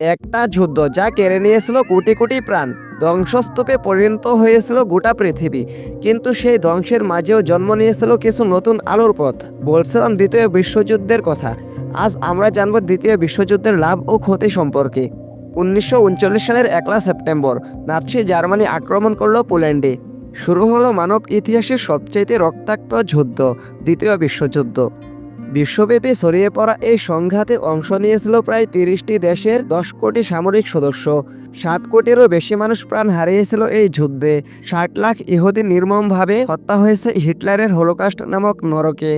একটা যুদ্ধ যা কেড়ে নিয়েছিল কোটি কোটি প্রাণ। ধ্বংসস্তূপে পরিণত হয়েছিল গোটা পৃথিবী। কিন্তু সেই ধ্বংসের মাঝেও জন্ম নিয়েছিল কিছু নতুন আলোর পথ। বলছিলাম দ্বিতীয় বিশ্বযুদ্ধের কথা। আজ আমরা জানব দ্বিতীয় বিশ্বযুদ্ধের লাভ ও ক্ষতি সম্পর্কে। উনিশশো উনচল্লিশ সালের একলা সেপ্টেম্বর, নাৎসি জার্মানি আক্রমণ করল পোল্যান্ডে। শুরু হলো মানব ইতিহাসের সবচেয়ে রক্তাক্ত যুদ্ধ, দ্বিতীয় বিশ্বযুদ্ধ। বিশ্বব্যাপী ছড়িয়ে পড়া এই সংঘাতে অংশ নিয়েছিল প্রায় তিরিশটি দেশের দশ কোটি সামরিক সদস্য। সাত কোটিরও বেশি মানুষ প্রাণ হারিয়েছিল এই যুদ্ধে। ষাট লাখ ইহুদি নির্মমভাবে হত্যা হয়েছে হিটলারের হোলোকাস্ট নামক নরকে।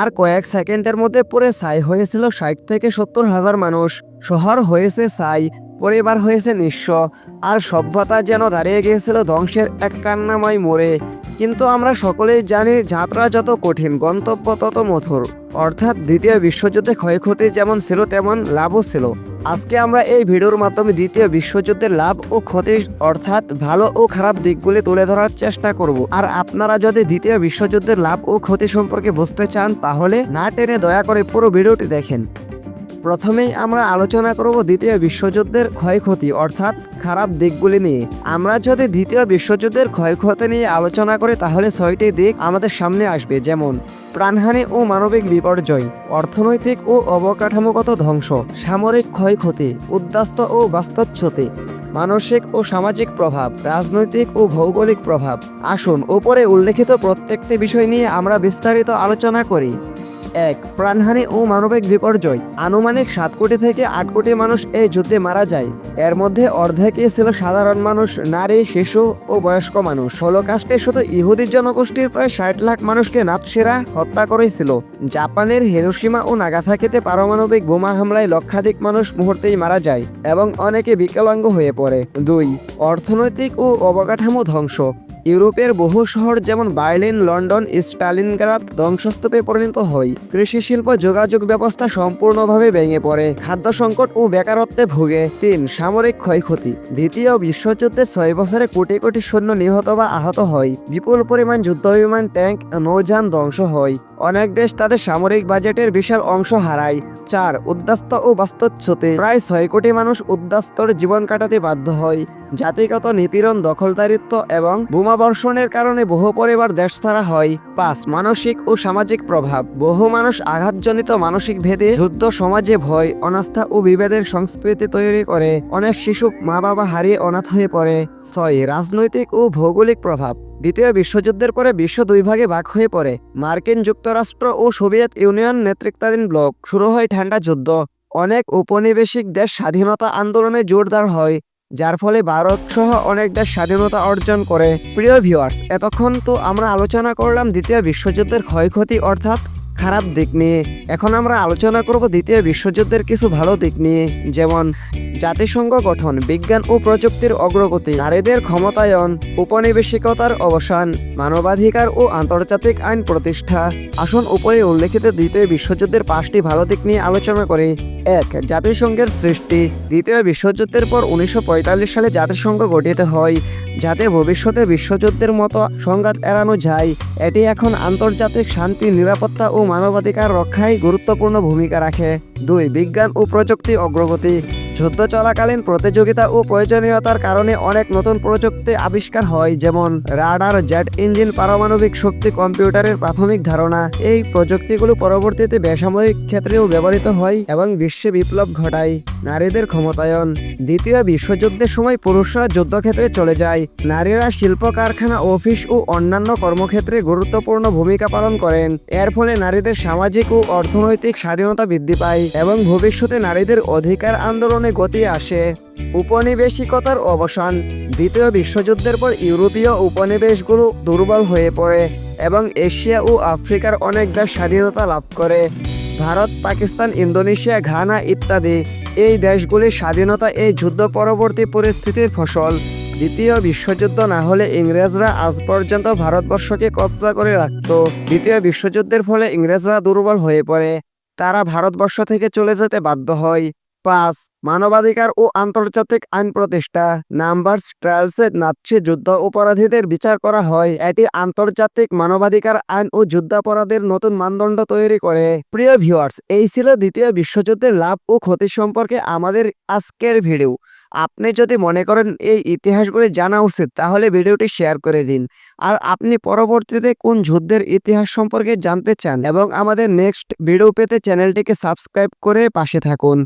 আর কয়েক সেকেন্ডের মধ্যে পুরে ছাই হয়েছিল ষাট থেকে সত্তর হাজার মানুষ। শহর হয়েছে ছাই, পরিবার হয়েছে নিঃস্ব। আর সভ্যতা যেন দাঁড়িয়ে গিয়েছিল ধ্বংসের এক কান্নাময় মোড়ে। কিন্তু আমরা সকলেই জানি যাত্রা যত কঠিন, গন্তব্য তত মধুর অর্থাৎ দ্বিতীয় বিশ্বযুদ্ধে ক্ষয়ক্ষতি যেমন ছিল, তেমন লাভও ছিল। আজকে আমরা এই ভিডিওর মাধ্যমে দ্বিতীয় বিশ্বযুদ্ধের লাভ ও ক্ষতি, অর্থাৎ ভালো ও খারাপ দিকগুলি তুলে ধরার চেষ্টা করব। আর আপনারা যদি দ্বিতীয় বিশ্বযুদ্ধের লাভ ও ক্ষতি সম্পর্কে বুঝতে চান, তাহলে না টেনে দয়া করে পুরো ভিডিওটি দেখেন। প্রথমেই আমরা আলোচনা করব দ্বিতীয় বিশ্বযুদ্ধের ক্ষয়ক্ষতি, অর্থাৎ খারাপ দিকগুলি নিয়ে। আমরা যদি দ্বিতীয় বিশ্বযুদ্ধের ক্ষয়ক্ষতি নিয়ে আলোচনা করি, তাহলে ছয়টি দিক আমাদের সামনে আসবে, যেমন প্রাণহানি ও মানবিক বিপর্যয়, অর্থনৈতিক ও অবকাঠামোগত ধ্বংস, সামরিক ক্ষয়ক্ষতি, উদ্বাস্ত ও বাস্তবচ্যুতি মানসিক ও সামাজিক প্রভাব, রাজনৈতিক ও ভৌগোলিক প্রভাব। আসুন ওপরে উল্লেখিত প্রত্যেকটি বিষয় নিয়ে আমরা বিস্তারিত আলোচনা করি। এক। প্রাণহানি ও মানবিক বিপর্যয়। আনুমানিক সাত কোটি থেকে আট কোটি মানুষ এই যুদ্ধে মারা যায়। এর মধ্যে অর্ধেকই ছিল সাধারণ মানুষ, নারী, শিশু ও বয়স্ক মানুষ। হলোকাস্টে শুধু ইহুদি জনগোষ্ঠীর প্রায় ষাট লাখ মানুষকে নাৎসিরা হত্যা করেছিল। জাপানের হিরোসীমা ও নাগাসাকিতে পারমাণবিক বোমা হামলায় লক্ষাধিক মানুষ মুহূর্তেই মারা যায় এবং অনেকে বিকলাঙ্গ হয়ে পড়ে। দুই, অর্থনৈতিক ও অবকাঠামো ধ্বংস। ইউরোপের বহু শহর যেমন বার্লিন, লন্ডন, স্টালিনগ্রাদ ধ্বংসস্তূপে পরিণত হয়। কৃষি শিল্প যোগাযোগ ব্যবস্থা সম্পূর্ণভাবে ভেঙে পড়ে, খাদ্য সংকট ও বেকারত্বে ভুগে। তিন, সামরিক ক্ষয়ক্ষতি। দ্বিতীয়, বিশ্বযুদ্ধে ছয় বছরে কোটি কোটি সৈন্য নিহত বা আহত হয়। বিপুল পরিমাণ যুদ্ধবিমান ট্যাঙ্ক, নৌযান ধ্বংস হয়। অনেক দেশ তাদের সামরিক বাজেটের বিশাল অংশ হারায়। চার, উদ্বাস্ত ও বাস্তুচ্যুতি। প্রায় ছয় কোটি মানুষ উদ্বাস্তর জীবন কাটাতে বাধ্য হয়। জাতিগত নিপীড়ন দখলদারিত্ব এবং বোমাবর্ষণের কারণে বহু পরিবার দেশ ছাড়া হয়। পাঁচ, মানসিক ও সামাজিক প্রভাব। বহু মানুষ আঘাতজনিত মানসিক ভেদে যুদ্ধ, সমাজে ভয়, অনাস্থা ও বিভেদের সংস্কৃতি তৈরি করে। অনেক শিশু মা বাবা হারিয়ে অনাথ হয়ে পড়ে। ছয়, রাজনৈতিক ও ভৌগোলিক প্রভাব। দ্বিতীয় বিশ্বযুদ্ধের পরে বিশ্ব দুই ভাগে ভাগ হয়ে পড়ে। মার্কিন যুক্তরাষ্ট্র ও সোভিয়েত ইউনিয়ন নেতৃত্বাধীন ব্লক শুরু হয় ঠান্ডা যুদ্ধ। অনেক উপনিবেশিক দেশ স্বাধীনতা আন্দোলনে জোরদার হয়। যার ফলে ভারত সহ অনেকটা স্বাধীনতা অর্জন করে। প্রিয় ভিউয়ার্স এতক্ষণ তো আমরা আলোচনা করলাম দ্বিতীয় বিশ্বযুদ্ধের ক্ষয়ক্ষতি অর্থাৎ খারাপ দিক নিয়ে। এখন আমরা আলোচনা করব দ্বিতীয় বিশ্বযুদ্ধের কিছু ভালো দিক নিয়ে, যেমন জাতিসংঘ গঠন, বিজ্ঞান ও প্রযুক্তির অগ্রগতি, নারীদের ক্ষমতায়ন উপনিবেশিকতার অবসান, মানবাধিকার ও আন্তর্জাতিক আইন প্রতিষ্ঠা। আসন উপরে উল্লেখিত দ্বিতীয় বিশ্বযুদ্ধের পাঁচটি ভালো দিক নিয়ে আলোচনা করে। এক, জাতিসংঘের সৃষ্টি। দ্বিতীয় বিশ্বযুদ্ধের পর উনিশশো পঁয়তাল্লিশ সালে জাতিসংঘ গঠিত হয়, যাতে ভবিষ্যতে বিশ্বযুদ্ধের মতো সংঘাত এড়ানো যায়। এটি এখন আন্তর্জাতিক শান্তি, নিরাপত্তা ও মানবাধিকার রক্ষায় গুরুত্বপূর্ণ ভূমিকা রাখে দুই বিজ্ঞান ও প্রযুক্তি অগ্রগতি যুদ্ধ চলাকালীন প্রতিযোগিতা ও প্রয়োজনীয়তার কারণে অনেক নতুন প্রযুক্তি আবিষ্কার হয়, যেমন রাডার, জেট ইঞ্জিন, পারমাণবিক শক্তি, কম্পিউটারের প্রাথমিক ধারণা। এই প্রযুক্তিগুলো পরবর্তীতে বেসামরিক ক্ষেত্রেও ব্যবহৃত হয় এবং বিশ্বে বিপ্লব ঘটায়। নারীদের ক্ষমতায়ন। দ্বিতীয় বিশ্বযুদ্ধের সময় পুরুষরা যুদ্ধক্ষেত্রে চলে যায়। নারীরা শিল্প কারখানা অফিস ও অন্যান্য কর্মক্ষেত্রে গুরুত্বপূর্ণ ভূমিকা পালন করেন। এর ফলে নারীদের সামাজিক ও অর্থনৈতিক স্বাধীনতা বৃদ্ধি পায় এবং ভবিষ্যতে নারীদের অধিকার আন্দোলনে গতি আসে। উপনিবেশিকতার অবসান, দ্বিতীয় বিশ্বযুদ্ধের পর ইউরোপীয় উপনিবেশগুলো দুর্বল হয়ে পড়ে এবং এশিয়া ও আফ্রিকার অনেক দেশ স্বাধীনতা লাভ করে। ভারত, পাকিস্তান, ইন্দোনেশিয়া, ঘানা ইত্যাদি এই দেশগুলির স্বাধীনতা এই যুদ্ধ পরবর্তী পরিস্থিতির ফসল। দ্বিতীয় বিশ্বযুদ্ধ না হলে ইংরেজরা আজ পর্যন্ত ভারতবর্ষকে কবজা করে রাখত। দ্বিতীয় বিশ্বযুদ্ধের ফলে ইংরেজরা দুর্বল হয়ে পড়ে। তারা ভারতবর্ষ থেকে চলে যেতে বাধ্য হয়। পাঁচ, মানবাধিকার ও আন্তর্জাতিক আইন প্রতিষ্ঠা। নাম্বারস ট্রায়ালসে নাৎসি যুদ্ধ অপরাধীদের বিচার করা হয়। এটি আন্তর্জাতিক মানবাধিকার আইন ও যুদ্ধাপরাধের নতুন মানদণ্ড তৈরি করে। প্রিয় ভিউয়ার্স, এই ছিল দ্বিতীয় বিশ্বযুদ্ধের লাভ ও ক্ষতি সম্পর্কে আমাদের আজকের ভিডিও। আপনি যদি মনে করেন এই ইতিহাসগুলি জানা উচিত, তাহলে ভিডিওটি শেয়ার করে দিন। আর আপনি পরবর্তীতে কোন যুদ্ধের ইতিহাস সম্পর্কে জানতে চান এবং আমাদের নেক্সট ভিডিও পেতে চ্যানেলটিকে সাবস্ক্রাইব করে পাশে থাকুন।